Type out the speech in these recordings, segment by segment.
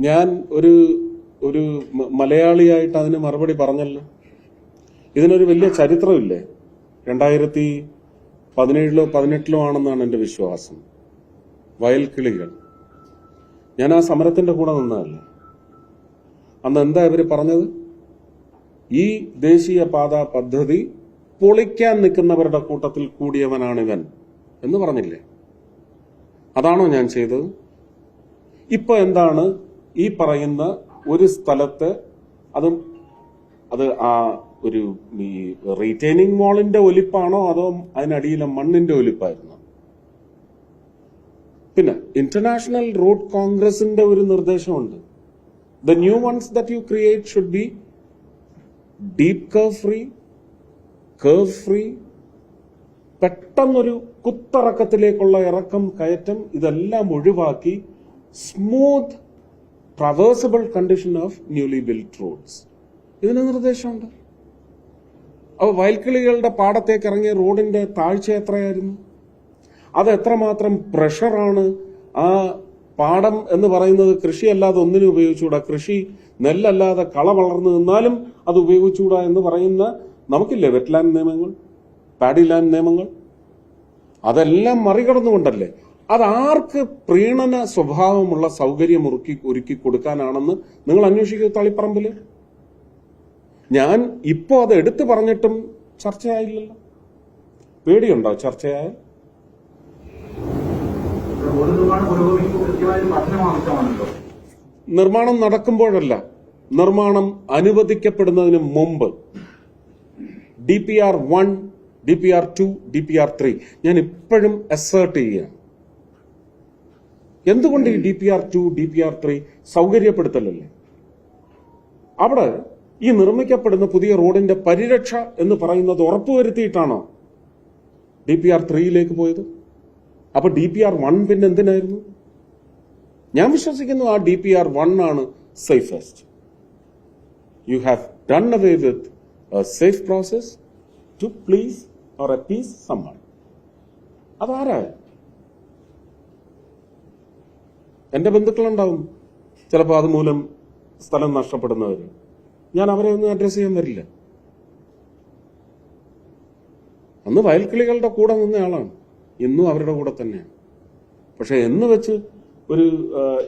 ഞാൻ ഒരു ഒരു മലയാളിയായിട്ട് അതിന് മറുപടി പറഞ്ഞല്ലോ. ഇതിനൊരു വലിയ ചരിത്രമില്ലേ? രണ്ടായിരത്തി പതിനേഴിലോ പതിനെട്ടിലോ ആണെന്നാണ് എന്റെ വിശ്വാസം. വയൽക്കിളികൾ ഞാൻ ആ സമരത്തിന്റെ കൂടെ നിന്നതല്ലേ? അന്ന് എന്താ ഇവർ പറഞ്ഞത്? ഈ ദേശീയ പാത പദ്ധതി പൊളിക്കാൻ നിൽക്കുന്നവരുടെ കൂട്ടത്തിൽ കൂടിയവനാണിവൻ എന്ന് പറഞ്ഞില്ലേ? അതാണോ ഞാൻ ചെയ്തത്? ഇപ്പൊ എന്താണ് ഈ പറയുന്ന ഒരു സ്ഥലത്ത് അതും അത് ആ ഒരു ഈ റീറ്റെയിനിങ് വാളിന്റെ ഒലിപ്പാണോ അതോ അതിനടിയിലെ മണ്ണിന്റെ ഒലിപ്പായിരുന്നോ? പിന്നെ ഇന്റർനാഷണൽ റോഡ് കോൺഗ്രസിന്റെ ഒരു നിർദ്ദേശമുണ്ട്. The new ones that you create should be deep curve free curve free പെട്ടെന്നൊരു കുത്തറക്കത്തിലേക്കുള്ള ഇറക്കം കയറ്റം ഇതെല്ലാം ഒഴിവാക്കി smooth traversable condition of newly built roads ഇതിന് നിർദ്ദേശമുണ്ട്. അപ്പോൾ വയൽക്കിളികളുടെ പാടത്തേക്ക് ഇറങ്ങിയ റോഡിന്റെ താഴ്ച എത്രയായിരുന്നു? അത് എത്രമാത്രം പ്രഷറാണ്? ആ പാടം എന്ന് പറയുന്നത് കൃഷിയല്ലാതെ ഒന്നിനും ഉപയോഗിച്ചുകൂടാ. കൃഷി നെല്ലല്ലാതെ കള വളർന്നു നിന്നാലും അത് ഉപയോഗിച്ചുകൂടാ എന്ന് പറയുന്ന നമുക്കില്ലേ വെറ്റ്ലാൻഡ് നിയമങ്ങൾ പാഡി ലാൻഡ് നിയമങ്ങൾ? അതെല്ലാം മറികടന്നുകൊണ്ടല്ലേ? അത് ആർക്ക് പ്രീണന സ്വഭാവമുള്ള സൗകര്യം ഒരുക്കി ഒരുക്കി കൊടുക്കാനാണെന്ന് നിങ്ങൾ അന്വേഷിക്കുക തളിപ്പറമ്പിൽ ഞാൻ ഇപ്പോ അത് എടുത്തു പറഞ്ഞിട്ടും ചർച്ചയായില്ലല്ലോ. പേടിയുണ്ടോ ചർച്ചയായ നിർമ്മാണം നടക്കുമ്പോഴല്ല നിർമ്മാണം അനുവദിക്കപ്പെടുന്നതിന് മുമ്പ്. D P R one D P R two D P R three ഞാൻ ഇപ്പോഴും അസേർട്ട് ചെയ്യുകയാണ്. എന്തുകൊണ്ട് ഈ D P R two D P R three സൗകര്യപ്പെടുത്തലല്ലേ? അവിടെ ഈ നിർമ്മിക്കപ്പെടുന്ന പുതിയ റോഡിന്റെ പരിരക്ഷ എന്ന് പറയുന്നത് ഉറപ്പുവരുത്തിയിട്ടാണോ ഡി പി ആർ ത്രീയിലേക്ക് പോയത്? അപ്പൊ ഡി പി ആർ വൺ പിന്നെ എന്തിനായിരുന്നു? ഞാൻ വിശ്വസിക്കുന്നു ആ ഡി പി ആർ വൺ ആണ് safest you have done away with safe process to please or a piece summon അതാരാ? എന്റെ ബന്ധുക്കളുണ്ടാവും. ചിലപ്പോൾ അതുമൂലം സ്ഥലം നഷ്ടപ്പെടുന്നവർ ഞാൻ അവരെ ഒന്നും അഡ്രസ് ചെയ്യാൻ വരില്ല. അന്ന് വയൽക്കിളികളുടെ കൂടെ നിന്ന ആളാണ്. ഇന്നും അവരുടെ കൂടെ തന്നെയാണ്. പക്ഷെ എന്ന് വെച്ച് ഒരു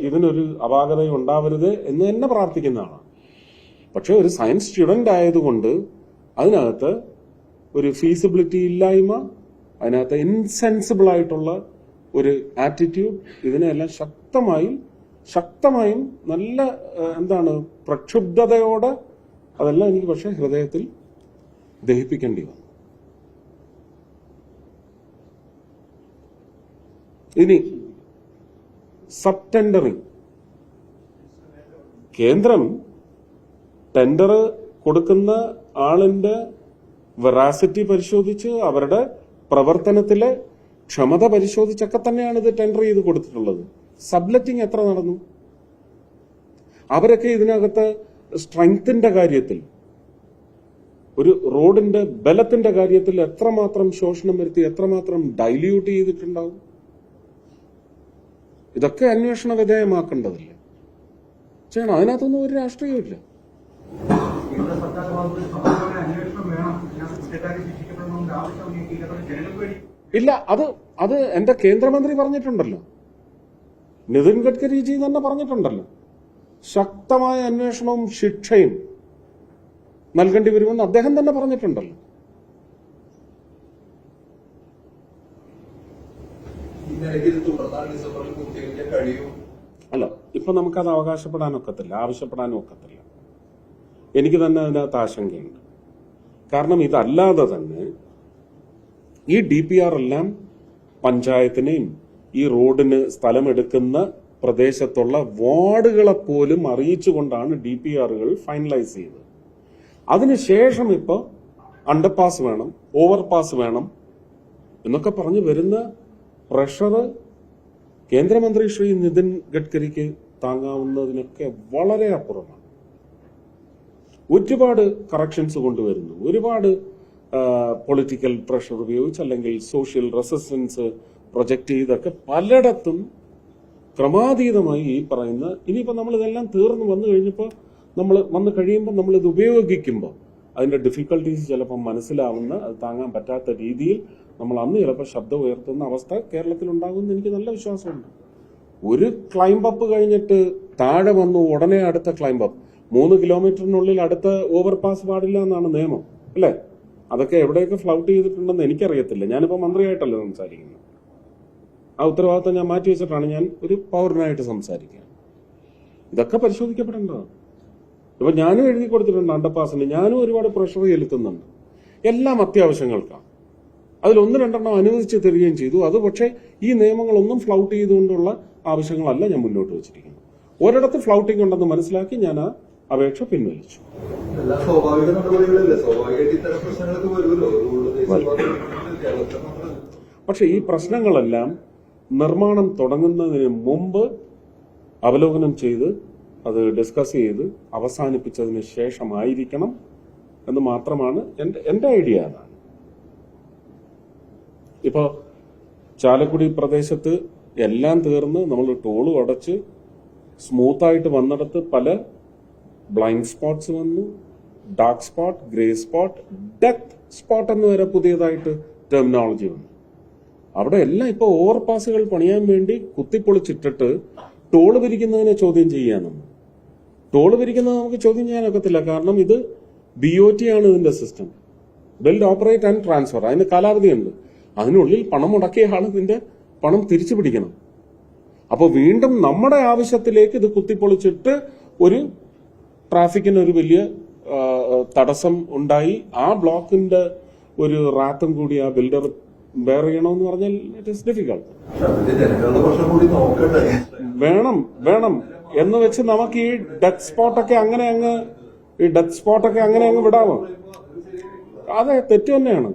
ഇതിനൊരു അപാകത ഉണ്ടാവരുത് എന്ന് തന്നെ പ്രാർത്ഥിക്കുന്ന ആളാണ്. പക്ഷെ ഒരു സയൻസ് സ്റ്റുഡന്റ് ആയതുകൊണ്ട് അതിനകത്ത് ഒരു ഫീസിബിലിറ്റി ഇല്ലായ്മ അതിനകത്ത് ഇൻസെൻസിബിൾ ആയിട്ടുള്ള ഒരു ആറ്റിറ്റ്യൂഡ് ഇതിനെല്ലാം ശക്തമായും ശക്തമായും നല്ല എന്താണ് പ്രക്ഷുബ്ധതയോടെ അതെല്ലാം എനിക്ക് പക്ഷെ ഹൃദയത്തിൽ ദഹിപ്പിക്കേണ്ടി വന്നു. ഇനി സബ് ടെൻഡറിങ് കേന്ദ്രം ടെൻഡർ കൊടുക്കുന്ന ആളിന്റെ വെറാസിറ്റി പരിശോധിച്ച് അവരുടെ പ്രവർത്തനത്തിലെ ക്ഷമത പരിശോധിച്ചൊക്കെ തന്നെയാണ് ഇത് ടെൻഡർ ചെയ്ത് കൊടുത്തിട്ടുള്ളത്. സബ്ലെറ്റിംഗ് എത്ര നടന്നു? അവരൊക്കെ ഇതിനകത്ത് സ്ട്രെങ്ത്തിന്റെ കാര്യത്തിൽ ഒരു റോഡിന്റെ ബലത്തിന്റെ കാര്യത്തിൽ എത്രമാത്രം ശോഷണം വരുത്തി എത്രമാത്രം ഡൈല്യൂട്ട് ചെയ്തിട്ടുണ്ടാവും? ഇതൊക്കെ അന്വേഷണ വിധേയമാക്കേണ്ടതില്ല? ചെയ്യണം അതിനകത്തൊന്നും ഒരു രാഷ്ട്രീയമില്ല സർക്കാർ വേണം. കുറ്റക്കാരെ ശിക്ഷിക്കപ്പെടണമെന്ന് ഇല്ല അത് അത് എന്റെ കേന്ദ്രമന്ത്രി പറഞ്ഞിട്ടുണ്ടല്ലോ. നിതിൻ ഗഡ്കരിജി തന്നെ പറഞ്ഞിട്ടുണ്ടല്ലോ. ശക്തമായ അന്വേഷണവും ശിക്ഷയും നൽകേണ്ടി വരുമെന്ന് അദ്ദേഹം തന്നെ പറഞ്ഞിട്ടുണ്ടല്ലോ. അല്ല ഇപ്പൊ നമുക്കത് അവകാശപ്പെടാൻ ഒക്കത്തില്ല ആവശ്യപ്പെടാനും ഒക്കത്തില്ല. എനിക്ക് തന്നെ അതിനകത്ത് ആശങ്കയുണ്ട്. കാരണം ഇതല്ലാതെ തന്നെ ഈ ഡി പി ആർ എല്ലാം പഞ്ചായത്തിനെയും ഈ റോഡിന് സ്ഥലമെടുക്കുന്ന പ്രദേശത്തുള്ള വാർഡുകളെ പോലും അറിയിച്ചുകൊണ്ടാണ് ഡി പി ആറുകൾ ഫൈനലൈസ് ചെയ്തത്. അതിനുശേഷം ഇപ്പോൾ അണ്ടർപാസ് വേണം ഓവർപാസ് വേണം എന്നൊക്കെ പറഞ്ഞു വരുന്ന പ്രഷർ കേന്ദ്രമന്ത്രി ശ്രീ നിതിൻ ഗഡ്കരിക്ക് താങ്ങാവുന്നതിനൊക്കെ വളരെ അപ്പുറമാണ്. ഒരുപാട് കറക്ഷൻസ് കൊണ്ടുവരുന്നു. ഒരുപാട് പൊളിറ്റിക്കൽ പ്രഷർ ഉപയോഗിച്ച് അല്ലെങ്കിൽ സോഷ്യൽ റെസിസ്റ്റൻസ് പ്രൊജക്ട് ചെയ്തൊക്കെ പലയിടത്തും ക്രമാതീതമായി ഈ പറയുന്ന ഇനിയിപ്പോൾ നമ്മൾ ഇതെല്ലാം തീർന്നു വന്നു കഴിഞ്ഞപ്പോൾ നമ്മൾ വന്നു കഴിയുമ്പോൾ നമ്മൾ ഇത് ഉപയോഗിക്കുമ്പോൾ അതിന്റെ ഡിഫിക്കൽട്ടീസ് ചിലപ്പോൾ മനസ്സിലാവുന്ന അത് താങ്ങാൻ പറ്റാത്ത രീതിയിൽ നമ്മൾ അന്ന് ചിലപ്പോൾ ശബ്ദം ഉയർത്തുന്ന അവസ്ഥ കേരളത്തിൽ ഉണ്ടാകുമെന്ന് എനിക്ക് നല്ല വിശ്വാസമുണ്ട്. ഒരു ക്ലൈംബപ്പ് കഴിഞ്ഞിട്ട് താഴെ വന്നു ഉടനെ അടുത്ത ക്ലൈംബപ്പ് മൂന്ന് കിലോമീറ്ററിനുള്ളിൽ അടുത്ത ഓവർപാസ് പാടില്ല എന്നാണ് നിയമം അല്ലേ? അതൊക്കെ എവിടെയൊക്കെ ഫ്ലൗട്ട് ചെയ്തിട്ടുണ്ടെന്ന് എനിക്കറിയത്തില്ല. ഞാനിപ്പോൾ മന്ത്രിയായിട്ടല്ല സംസാരിക്കുന്നത്. ആ ഉത്തരവാദിത്തം ഞാൻ മാറ്റി വെച്ചിട്ടാണ് ഞാൻ ഒരു പൗരനായിട്ട് സംസാരിക്കുക. ഇതൊക്കെ പരിശോധിക്കപ്പെടേണ്ടതാണ് ഇപ്പൊ ഞാനും എഴുതി കൊടുത്തിട്ടുണ്ട് അണ്ടർപാസിന് ഞാനും ഒരുപാട് പ്രഷർ ചെലുത്തുന്നുണ്ട്. എല്ലാം അത്യാവശ്യങ്ങൾക്കാണ്. അതിലൊന്ന് രണ്ടെണ്ണം അനുവദിച്ച് തരികയും ചെയ്തു. അത് പക്ഷേ ഈ നിയമങ്ങളൊന്നും ഫ്ലൗട്ട് ചെയ്തുകൊണ്ടുള്ള ആവശ്യങ്ങളല്ല ഞാൻ മുന്നോട്ട് വെച്ചിരിക്കുന്നത്. ഒരിടത്ത് ഫ്ലൗട്ടിംഗ് ഉണ്ടെന്ന് മനസ്സിലാക്കി ഞാൻ ആ അപേക്ഷ പിൻവലിച്ചു. പക്ഷെ ഈ പ്രശ്നങ്ങളെല്ലാം നിർമ്മാണം തുടങ്ങുന്നതിന് മുമ്പ് അവലോകനം ചെയ്ത് അത് ഡിസ്കസ് ചെയ്ത് അവസാനിപ്പിച്ചതിന് ശേഷമായിരിക്കണം എന്ന് മാത്രമാണ് എന്റെ എന്റെ ഐഡിയ അതാണ് ഇപ്പോ ചാലക്കുടി പ്രദേശത്ത് എല്ലാം തീർന്ന് നമ്മൾ ടോൾ അടച്ച് സ്മൂത്തായിട്ട് വന്നിടത്ത് പല ബ്ലൈൻഡ് സ്പോട്ട്സ് വന്നു dark spot grey spot death spot എന്ന് വരെ പുതിയതായിട്ട് ടെർമിനോളജി വന്നു. അവിടെ എല്ലാം ഇപ്പൊ ഓവർപാസുകൾ പണിയാൻ വേണ്ടി കുത്തിപ്പൊളിച്ചിട്ടിട്ട് ടോൾ പിരിക്കുന്നതിനെ ചോദ്യം ചെയ്യാനൊന്നും ടോൾ പിരിക്കുന്നത് നമുക്ക് ചോദ്യം ചെയ്യാനൊക്കത്തില്ല കാരണം ഇത് ബി ഒ ടി ആണ് ഇതിന്റെ system build operate and transfer അതിന് കാലാവധിയുണ്ട്. അതിനുള്ളിൽ പണം മുടക്കിയ ആൾ ഇതിന്റെ പണം തിരിച്ചു പിടിക്കണം. അപ്പോൾ വീണ്ടും നമ്മുടെ ആവശ്യത്തിലേക്ക് ഇത് കുത്തിപ്പൊളിച്ചിട്ട് ഒരു ട്രാഫിക്കിന് ഒരു വലിയ തടസ്സം ഉണ്ടായി. ആ ബ്ലോക്കിന്റെ ഒരു റാത്തും കൂടി ആ ബിൽഡർ ബെയർ ചെയ്യണമെന്ന് പറഞ്ഞാൽ ഇറ്റ് ഇസ് ഡിഫിക്കൾട്ട് വേണം വേണം. എന്ന് വെച്ച് നമുക്ക് ഈ ഡെത്ത് സ്പോട്ടൊക്കെ അങ്ങനെ അങ്ങ് ഈ ഡെത്ത് സ്പോട്ടൊക്കെ അങ്ങനെ അങ്ങ് വിടാമോ അതെ തെറ്റ് തന്നെയാണ്.